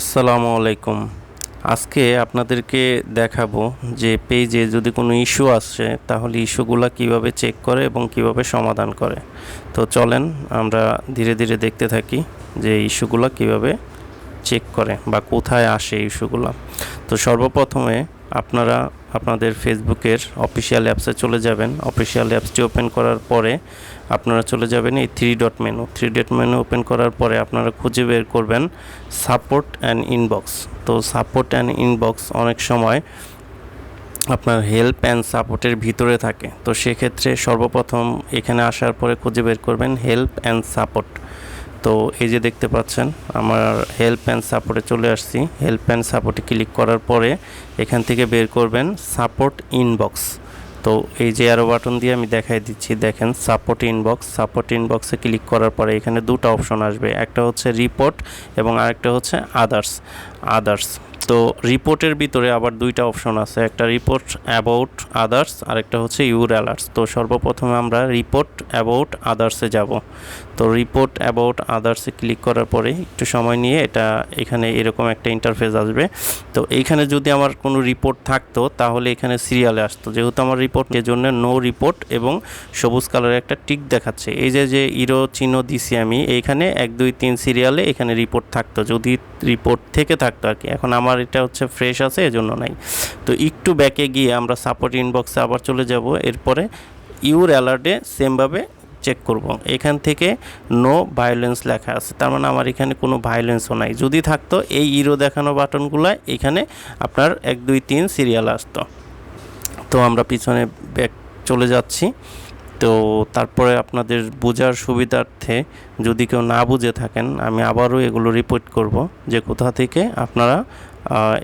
আসসালামু আলাইকুম। আজকে আপনাদেরকে দেখাবো যে পেজে যদি কোনো ইস্যু আসে, তাহলে ইস্যুগুলো কীভাবে চেক করে এবং কীভাবে সমাধান করে। তো চলেন আমরা ধীরে ধীরে দেখতে থাকি যে ইস্যুগুলো কীভাবে চেক করে বা কোথায় আসে ইস্যুগুলো। তো সর্বপ্রথমে আপনারা আপনাদের ফেসবুকের অফিসিয়াল অ্যাপসে চলে যাবেন। অফিসিয়াল অ্যাপসটি ওপেন করার পরে আপনারা চলে যাবেন এই three dot menu three dot menu open করার পরে আপনারা খুঁজে বের করবেন সাপোর্ট অ্যান্ড ইনবক্স তো সাপোর্ট অ্যান্ড ইনবক্স অনেক সময় আপনার হেল্প অ্যান্ড সাপোর্টের ভিতরে থাকে। তো সেক্ষেত্রে সর্বপ্রথম এখানে আসার পরে খুঁজে বের করবেন হেল্প অ্যান্ড সাপোর্ট তো এই যে দেখতে পাচ্ছেন, আমার হেল্প অ্যান্ড সাপোর্টে চলে আসছি। হেল্প অ্যান্ড সাপোর্টে ক্লিক করার পরে এখান থেকে বের করবেন সাপোর্ট ইনবক্স তো এই যে আরও বাটন দিয়ে আমি দেখাই দিচ্ছি, দেখেন সাপোর্ট ইনবক্স সাপোর্ট ইনবক্সে ক্লিক করার পরে এখানে দুটো অপশন আসবে, একটা হচ্ছে রিপোর্ট এবং আরেকটা হচ্ছে আদার্স আদার্স তো রিপোর্টের ভিতরে আবার দুইটা অপশন আছে, একটা রিপোর্ট অ্যাবাউট আদার্স আর একটা হচ্ছে ইউর অ্যালার্টস। তো সর্বপ্রথমে আমরা রিপোর্ট অ্যাবাউট আদার্সে যাব। তো রিপোর্ট অ্যাবাউট আদার্সে ক্লিক করার পরে একটু সময় নিয়ে এটা এখানে এরকম একটা ইন্টারফেস আসবে। তো এইখানে যদি আমার কোনো রিপোর্ট থাকতো, তাহলে এখানে সিরিয়ালে আসতো। যেহেতু আমার রিপোর্ট জন্য নো রিপোর্ট এবং সবুজ কালারের একটা টিক দেখাচ্ছে। এই যে যে ইরো চিহ্ন দিছি আমি, এইখানে এক, দুই, তিন সিরিয়ালে এখানে রিপোর্ট থাকতো। যদি রিপোর্ট থেকে থাকতো আর কি। এখন আমার এটা হচ্ছে ফ্রেশ আছে, এজন্য নাই। তো একটু ব্যাকে গিয়ে আমরা সাপোর্ট ইনবক্সে আবার চলে যাব। এরপরে ইউর অ্যালার্টে সেমভাবে চেক করব। এখান থেকে নো ভায়োলেন্স লেখা আছে। তার মানে আমার এখানে কোনো ভায়োলেন্সও নাই। যদি থাকতো এই ইরো দেখানো বাটনগুলো এখানে আপনার এক, দুই, তিন সিরিয়াল আসতো। তো আমরা পিছনে ব্যাক চলে যাচ্ছি। তো তারপরে আপনাদের বোঝার সুবিধার্থে যদি কেউ না বুঝে থাকেন, আমি আবারও এগুলো রিপোর্ট করব যে কোথা থেকে আপনারা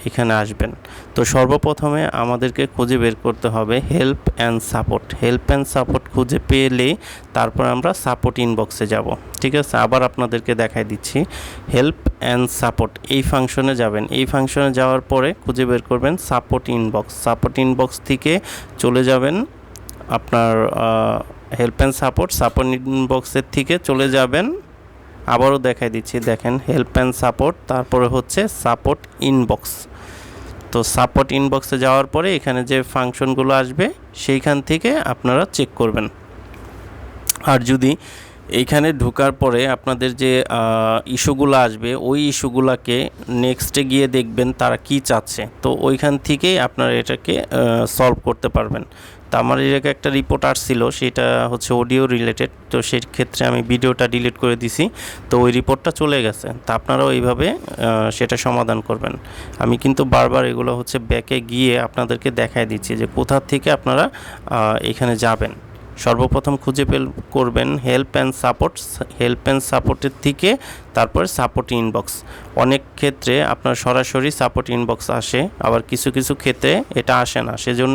এখানে আসবেন। তো সর্বপ্রথমে আমাদেরকে খুঁজে বের করতে হবে help and support help and support খুঁজে পেলে তারপর আমরা সাপোর্ট ইনবক্সে যাব। ঠিক আছে? আবার আপনাদেরকে দেখাই দিচ্ছি। হেল্প অ্যান্ড সাপোর্ট এই ফাংশনে যাবেন। এই ফাংশনে যাওয়ার পরে খুঁজে বের করবেন সাপোর্ট ইনবক্স সাপোর্ট ইনবক্স থেকে চলে যাবেন আপনার হেল্প অ্যান্ড সাপোর্ট সাপোর্ট ইনবক্সের থেকে চলে যাবেন। আবারও দেখাই দিচ্ছি, দেখেন হেল্প অ্যান্ড সাপোর্ট তারপরে হচ্ছে সাপোর্ট ইনবক্স তো সাপোর্ট ইনবক্সে যাওয়ার পরে এখানে যে ফাংশনগুলো আসবে, সেইখান থেকে আপনারা চেক করবেন। আর যদি এইখানে ঢোকার পরে আপনাদের যে ইস্যুগুলো আসবে, ওই ইস্যুগুলোকে নেক্সটে গিয়ে দেখবেন তারা কি চাচ্ছে। তো ওইখান থেকেই আপনারা এটাকে সলভ করতে পারবেন। তো আমার এর আগে একটা রিপোর্ট আসছিল, সেটা হচ্ছে অডিও রিলেটেড তো সেই ক্ষেত্রে আমি ভিডিওটা ডিলিট করে দিছি। তো ওই রিপোর্টটা চলে গেছে। তা আপনারাও এইভাবে সেটা সমাধান করবেন। আমি কিন্তু বারবার এগুলো হচ্ছে ব্যাকে গিয়ে আপনাদেরকে দেখাই দিচ্ছি যে কোথা থেকে আপনারা এখানে যাবেন। সর্বপ্রথম খুঁজে পেল, করবেন help and support help and সাপোর্টের থেকে তারপর সাপোর্ট ইনবক্স অনেক ক্ষেত্রে আপনার সরাসরি সাপোর্ট ইনবক্স আসে, আবার কিছু কিছু ক্ষেত্রে এটা আসে না। সেজন্য